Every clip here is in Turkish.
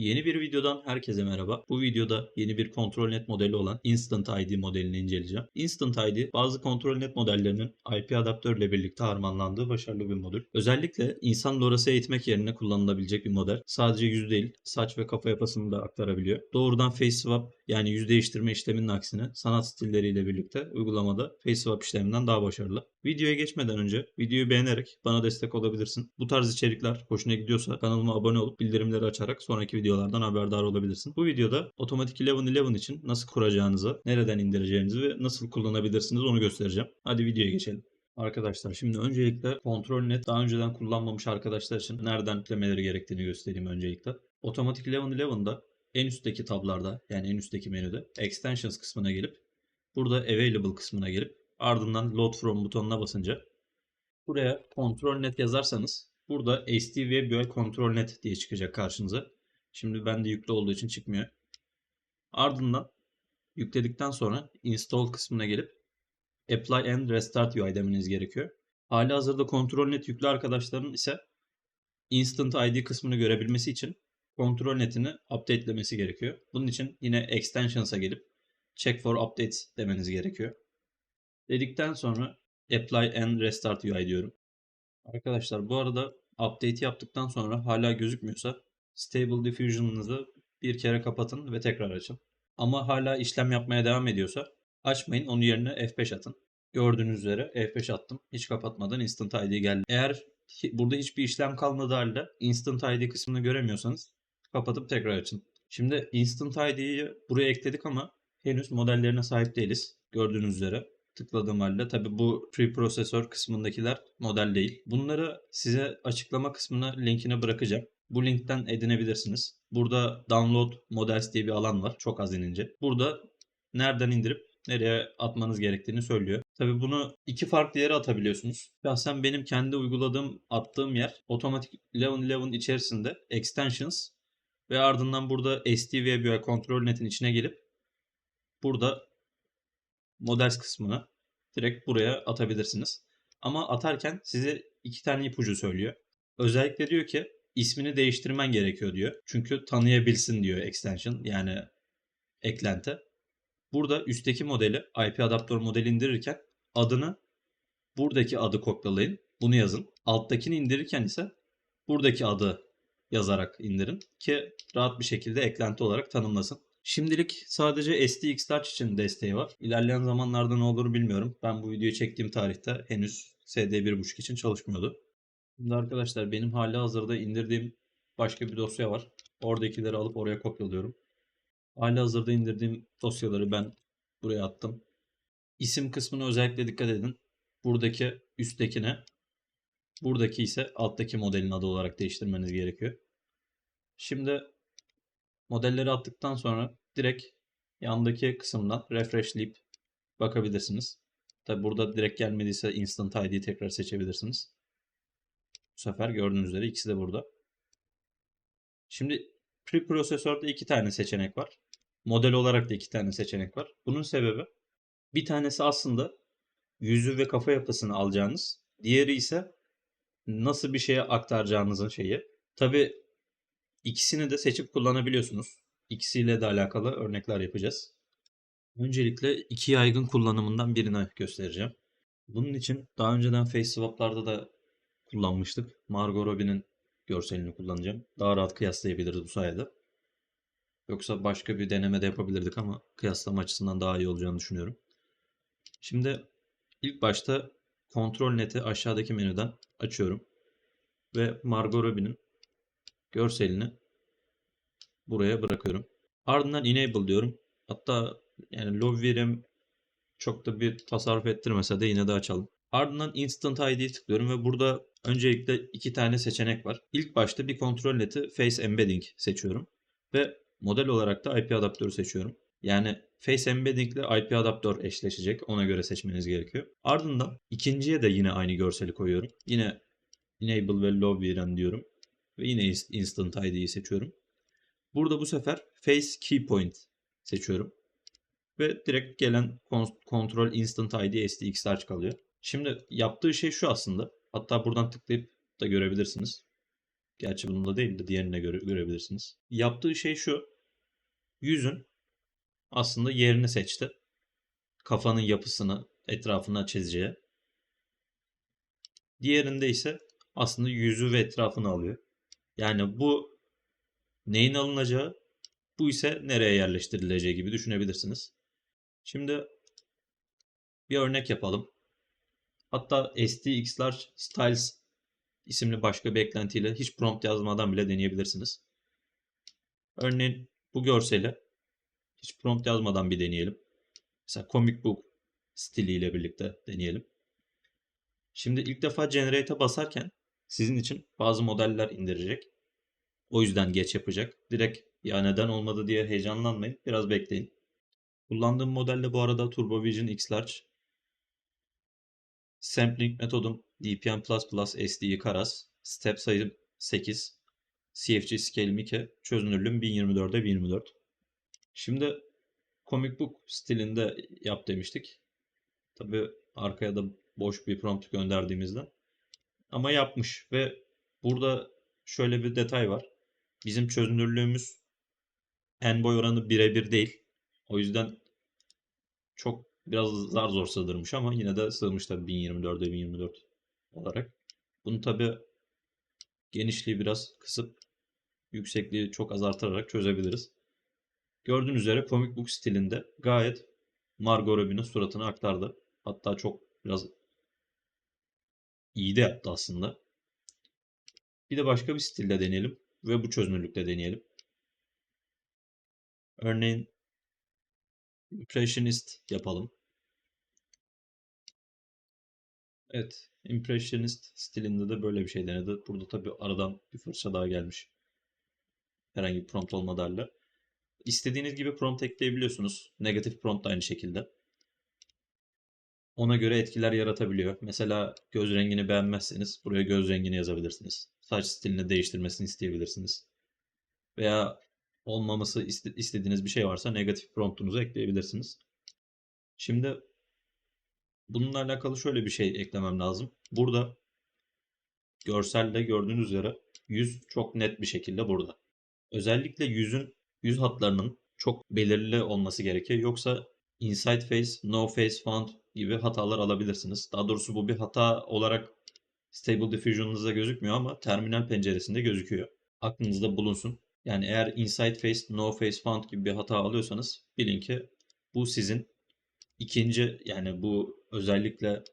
Yeni bir videodan herkese merhaba. Bu videoda yeni bir ControlNet modeli olan Instant ID modelini inceleyeceğim. Instant ID bazı ControlNet modellerinin IP adaptörle birlikte harmanlandığı başarılı bir modül. Özellikle insan lorası eğitmek yerine kullanılabilecek bir model. Sadece yüz değil, saç ve kafa yapısını da aktarabiliyor. Doğrudan face swap yani yüz değiştirme işleminin aksine sanat stilleriyle birlikte uygulamada face swap işleminden daha başarılı. Videoya geçmeden önce videoyu beğenerek bana destek olabilirsin. Bu tarz içerikler hoşuna gidiyorsa kanalıma abone olup bildirimleri açarak sonraki videolardan haberdar olabilirsin. Bu videoda Automatic 1111 için nasıl kuracağınızı, nereden indireceğinizi ve nasıl kullanabilirsiniz onu göstereceğim. Hadi videoya geçelim. Arkadaşlar şimdi öncelikle ControlNet daha önceden kullanmamış arkadaşlar için nereden yüklemeleri gerektiğini göstereyim öncelikle. Automatic 1111'da en üstteki tablarda yani en üstteki menüde Extensions kısmına gelip burada Available kısmına gelip ardından Load From butonuna basınca buraya ControlNet yazarsanız burada STVBUI ControlNet diye çıkacak karşınıza. Şimdi bende yüklü olduğu için çıkmıyor. Ardından yükledikten sonra Install kısmına gelip Apply and Restart UI demeniz gerekiyor. Hali hazırda ControlNet yüklü arkadaşların ise Instant ID kısmını görebilmesi için ControlNet'ini update'lemesi gerekiyor. Bunun için yine Extensions'a gelip Check for Updates demeniz gerekiyor. Dedikten sonra Apply and Restart UI diyorum. Arkadaşlar bu arada update'i yaptıktan sonra hala gözükmüyorsa Stable Diffusion'ınızı bir kere kapatın ve tekrar açın. Ama hala işlem yapmaya devam ediyorsa açmayın onun yerine F5 atın. Gördüğünüz üzere F5 attım. Hiç kapatmadan Instant ID geldi. Eğer burada hiçbir işlem kalmadığı halde Instant ID kısmını göremiyorsanız kapatıp tekrar açın. Şimdi Instant ID'yi buraya ekledik ama henüz modellerine sahip değiliz. Gördüğünüz üzere tıkladığım halde. Tabi bu preprosesör kısmındakiler model değil. Bunları size açıklama kısmına linkine bırakacağım. Bu linkten edinebilirsiniz. Burada download models diye bir alan var. Çok az inince. Burada nereden indirip nereye atmanız gerektiğini söylüyor. Tabi bunu iki farklı yere atabiliyorsunuz. Şahsen benim kendi uyguladığım, attığım yer Automatic 1111 içerisinde Extensions ve ardından burada STVBI Control Net'in içine gelip burada Models kısmını direkt buraya atabilirsiniz. Ama atarken size iki tane ipucu söylüyor. Özellikle diyor ki ismini değiştirmen gerekiyor diyor. Çünkü tanıyabilsin diyor extension yani eklenti. Burada üstteki modeli IP adaptör modeli indirirken adını buradaki adı kopyalayın. Bunu yazın. Alttakini indirirken ise buradaki adı yazarak indirin ki rahat bir şekilde eklenti olarak tanımlasın. Şimdilik sadece SDX Touch için desteği var. İlerleyen zamanlarda ne olur bilmiyorum. Ben bu videoyu çektiğim tarihte henüz SD1.5 için çalışmıyordu. Şimdi arkadaşlar benim hali hazırda indirdiğim başka bir dosya var. Oradakileri alıp oraya kopyalıyorum. Hali hazırda indirdiğim dosyaları ben buraya attım. İsim kısmına özellikle dikkat edin. Buradaki üsttekine, buradaki ise alttaki modelin adı olarak değiştirmeniz gerekiyor. Şimdi modelleri attıktan sonra direkt yandaki kısımdan refreshleyip bakabilirsiniz. Tabi burada direkt gelmediyse Instant ID'yi tekrar seçebilirsiniz. Bu sefer gördüğünüz üzere ikisi de burada. Şimdi preprosesörde iki tane seçenek var. Model olarak da iki tane seçenek var. Bunun sebebi bir tanesi aslında yüzü ve kafa yapısını alacağınız. Diğeri ise nasıl bir şeye aktaracağınızın şeyi. Tabi ikisini de seçip kullanabiliyorsunuz. İkisiyle de alakalı örnekler yapacağız. Öncelikle iki yaygın kullanımından birini göstereceğim. Bunun için daha önceden face swap'larda da kullanmıştık. Margot Robbie'nin görselini kullanacağım. Daha rahat kıyaslayabiliriz bu sayede. Yoksa başka bir deneme de yapabilirdik ama kıyaslama açısından daha iyi olacağını düşünüyorum. Şimdi ilk başta kontrol neti aşağıdaki menüden açıyorum. Ve Margot Robbie'nin görselini buraya bırakıyorum. Ardından enable diyorum. Hatta yani VRAM çok da bir tasarruf ettirmese de yine de açalım. Ardından Instant ID'ye tıklıyorum ve burada öncelikle iki tane seçenek var. İlk başta bir kontrol neti Face Embedding seçiyorum. Ve model olarak da IP adaptörü seçiyorum. Yani Face Embedding ile IP adaptör eşleşecek. Ona göre seçmeniz gerekiyor. Ardından ikinciye de yine aynı görseli koyuyorum. Yine Enable ve Low VRAM diyorum. Ve yine Instant ID'yi seçiyorum. Burada bu sefer Face Key Point seçiyorum. Ve direkt gelen Control Instant ID Search kalıyor. Şimdi yaptığı şey şu aslında. Hatta buradan tıklayıp da görebilirsiniz. Gerçi bunda değil de diğerine göre görebilirsiniz. Yaptığı şey şu. Yüzün aslında yerini seçti. Kafanın yapısını etrafına çizeceği. Diğerinde ise aslında yüzü ve etrafını alıyor. Yani bu neyin alınacağı, bu ise nereye yerleştirileceği gibi düşünebilirsiniz. Şimdi bir örnek yapalım. Hatta STX'lar Styles isimli başka bir eklentiyle hiç prompt yazmadan bile deneyebilirsiniz. Örneğin bu görseli hiç prompt yazmadan bir deneyelim. Mesela comic book stiliyle birlikte deneyelim. Şimdi ilk defa Generate'e basarken sizin için bazı modeller indirecek. O yüzden geç yapacak. Direkt ya neden olmadı diye heyecanlanmayın. Biraz bekleyin. Kullandığım modelle bu arada Turbo Vision X Large. Sampling metodum DPM++ SDI Karas. Step sayım 8. CFG Scale'im 2. Çözünürlüğüm 1024'e 1024. Şimdi comic book stilinde yap demiştik. Tabi arkaya da boş bir prompt gönderdiğimizde. Ama yapmış ve burada şöyle bir detay var. Bizim çözünürlüğümüz en boy oranı birebir değil. O yüzden çok biraz zar zor sığdırmış ama yine de sığmış tabii 1024'e 1024 olarak. Bunu tabi genişliği biraz kısıp yüksekliği çok azaltarak çözebiliriz. Gördüğünüz üzere comic book stilinde gayet Margot Robbie'nin suratını aktardı. Hatta çok biraz iyi de yaptı aslında. Bir de başka bir stilde deneyelim ve bu çözünürlükte deneyelim. Örneğin Impressionist yapalım. Evet, Impressionist stilinde de böyle bir şey denedi. Burada tabii aradan bir fırça daha gelmiş. Herhangi bir prompt olmadarla. İstediğiniz gibi prompt ekleyebiliyorsunuz. Negatif prompt da aynı şekilde. Ona göre etkiler yaratabiliyor. Mesela göz rengini beğenmezseniz buraya göz rengini yazabilirsiniz. Saç stilini değiştirmesini isteyebilirsiniz. Veya olmaması istediğiniz bir şey varsa negatif promptunuzu ekleyebilirsiniz. Şimdi bununla alakalı şöyle bir şey eklemem lazım. Burada görselde gördüğünüz üzere yüz çok net bir şekilde burada. Özellikle yüzün yüz hatlarının çok belirli olması gerekiyor. Yoksa inside face, no face found gibi hatalar alabilirsiniz. Daha doğrusu bu bir hata olarak Stable Diffusion'ınızda gözükmüyor ama terminal penceresinde gözüküyor. Aklınızda bulunsun. Yani eğer inside face, no face found gibi bir hata alıyorsanız bilin ki bu sizin ikinci yani bu özellikle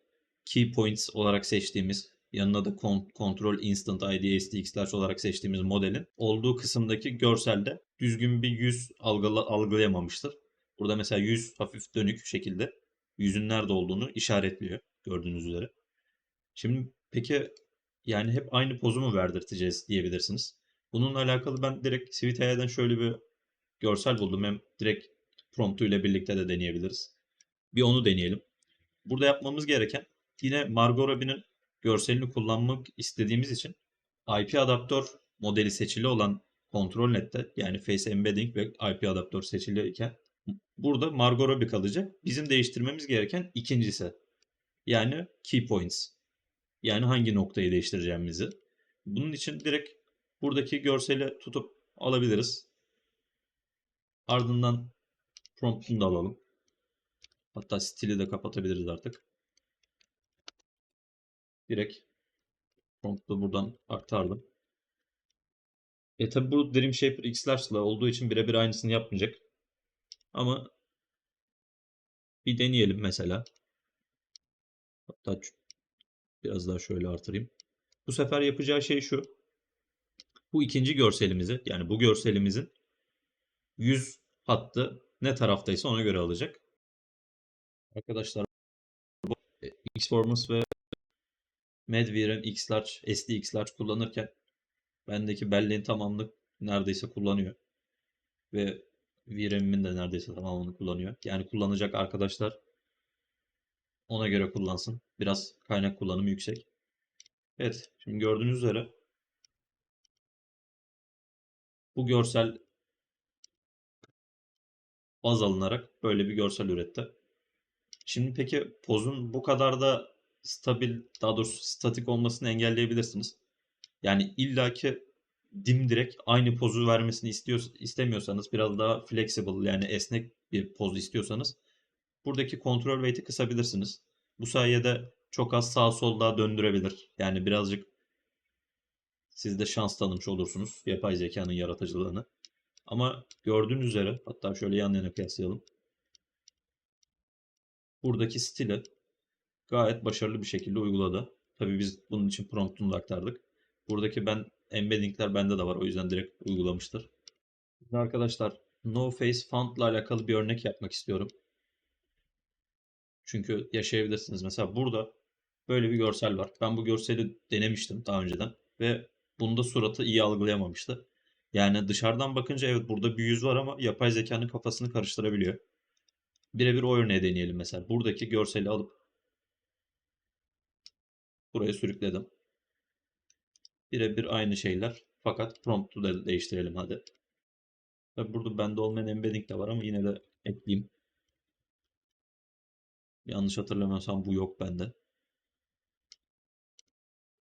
key points olarak seçtiğimiz yanına da Control Instant ID STX'ler olarak seçtiğimiz modelin olduğu kısımdaki görselde düzgün bir yüz algıla, algılayamamıştır. Burada mesela yüz hafif dönük şekilde yüzün nerede olduğunu işaretliyor gördüğünüz üzere. Şimdi peki yani hep aynı pozu mu verdirteceğiz diyebilirsiniz. Bununla alakalı ben direkt Svitaya'dan şöyle bir görsel buldum. Hem direkt promptu ile birlikte de deneyebiliriz. Bir onu deneyelim. Burada yapmamız gereken yine Margot Robbie'nin görselini kullanmak istediğimiz için IP adaptör modeli seçili olan kontrol nette yani Face Embedding ve IP adaptör seçili iken burada Margot Robbie kalacak. Bizim değiştirmemiz gereken ikincisi. Yani key points. Yani hangi noktayı değiştireceğimizi. Bunun için direkt buradaki görseli tutup alabiliriz. Ardından promptunu da alalım. Hatta stili de kapatabiliriz artık. Direkt promptu buradan aktardım. E tabi bu Dream Shaper X'lerle olduğu için birebir aynısını yapmayacak. Ama bir deneyelim mesela. Hatta biraz daha şöyle artırayım. Bu sefer yapacağı şey şu. Bu ikinci görselimizi yani bu görselimizin yüz hattı ne taraftaysa ona göre alacak. Arkadaşlar Xformance ve MedVR'in X-Large, SD X-Large kullanırken bendeki belleğin tamamını neredeyse kullanıyor. Ve VRAM'imin de neredeyse tamamını kullanıyor. Yani kullanacak arkadaşlar ona göre kullansın. Biraz kaynak kullanımı yüksek. Evet, şimdi gördüğünüz üzere bu görsel baz alınarak böyle bir görsel üretti. Şimdi peki pozun bu kadar da stabil, daha doğrusu statik olmasını engelleyebilirsiniz. Yani illaki dimdirek aynı pozu vermesini istiyor, istemiyorsanız biraz daha flexible yani esnek bir poz istiyorsanız buradaki kontrol weight'i kısabilirsiniz. Bu sayede çok az sağ sol daha döndürebilir. Yani birazcık siz de şans tanımış olursunuz yapay zekanın yaratıcılığını. Ama gördüğünüz üzere hatta şöyle yan yana kıyaslayalım. Buradaki stili gayet başarılı bir şekilde uyguladı. Tabii biz bunun için promptunu da aktardık. Buradaki ben embeddingler bende de var. O yüzden direkt uygulamıştır. Şimdi arkadaşlar No Face Font ile alakalı bir örnek yapmak istiyorum. Çünkü yaşayabilirsiniz. Mesela burada böyle bir görsel var. Ben bu görseli denemiştim daha önceden ve bunda suratı iyi algılayamamıştı. Yani dışarıdan bakınca evet burada bir yüz var ama yapay zekanın kafasını karıştırabiliyor. Birebir o örneği deneyelim mesela. Buradaki görseli alıp buraya sürükledim. Birebir aynı şeyler. Fakat prompt'u da değiştirelim hadi. Tabi burada bende olmayan embedding de var ama yine de ekleyeyim. Yanlış hatırlamıyorsam bu yok bende.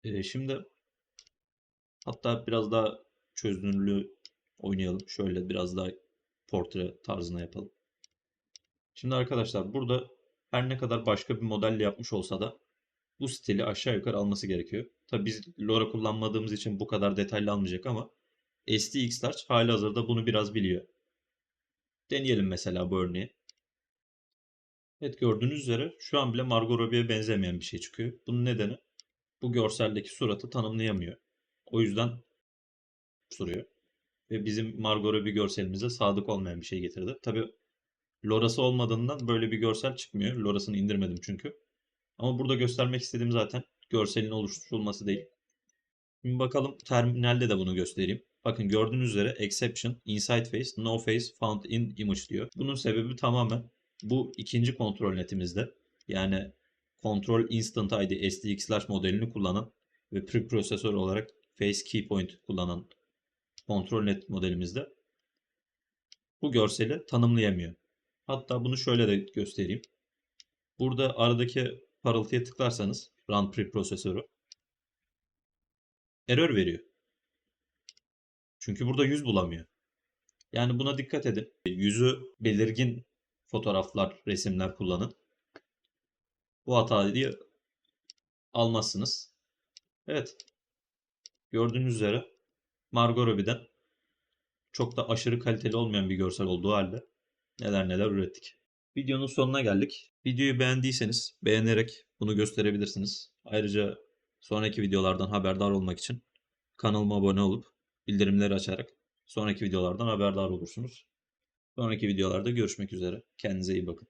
Ee, şimdi hatta biraz daha çözünürlüğü oynayalım. Şöyle biraz daha portre tarzına yapalım. Şimdi arkadaşlar burada her ne kadar başka bir modelle yapmış olsa da bu stili aşağı yukarı alması gerekiyor. Tabi biz LoRa kullanmadığımız için bu kadar detaylı almayacak ama STX Large hali hazırda bunu biraz biliyor. Deneyelim mesela bu örneği. Evet gördüğünüz üzere şu an bile Margot Robbie'ye benzemeyen bir şey çıkıyor. Bunun nedeni bu görseldeki suratı tanımlayamıyor. O yüzden soruyor. Ve bizim Margot Robbie görselimize sadık olmayan bir şey getirdi. Tabi LoRa'sı olmadığından böyle bir görsel çıkmıyor. LoRa'sını indirmedim çünkü. Ama burada göstermek istediğim zaten görselin oluşturulması değil. Şimdi bakalım terminalde de bunu göstereyim. Bakın gördüğünüz üzere exception, inside face, no face, found in image diyor. Bunun sebebi tamamen bu ikinci kontrol netimizde yani Control Instant ID SDX modelini kullanan ve preprosesör olarak Face Key Point kullanan kontrol net modelimizde bu görseli tanımlayamıyor. Hatta bunu şöyle de göstereyim. Burada aradaki parıltıya tıklarsanız Run Preprosesörü error veriyor. Çünkü burada yüz bulamıyor. Yani buna dikkat edin. Yüzü belirgin fotoğraflar, resimler kullanın. Bu hatayı almazsınız. Evet. Gördüğünüz üzere Margot Robbie'den çok da aşırı kaliteli olmayan bir görsel olduğu halde neler neler ürettik. Videonun sonuna geldik. Videoyu beğendiyseniz beğenerek bunu gösterebilirsiniz. Ayrıca sonraki videolardan haberdar olmak için kanalıma abone olup bildirimleri açarak sonraki videolardan haberdar olursunuz. Sonraki videolarda görüşmek üzere. Kendinize iyi bakın.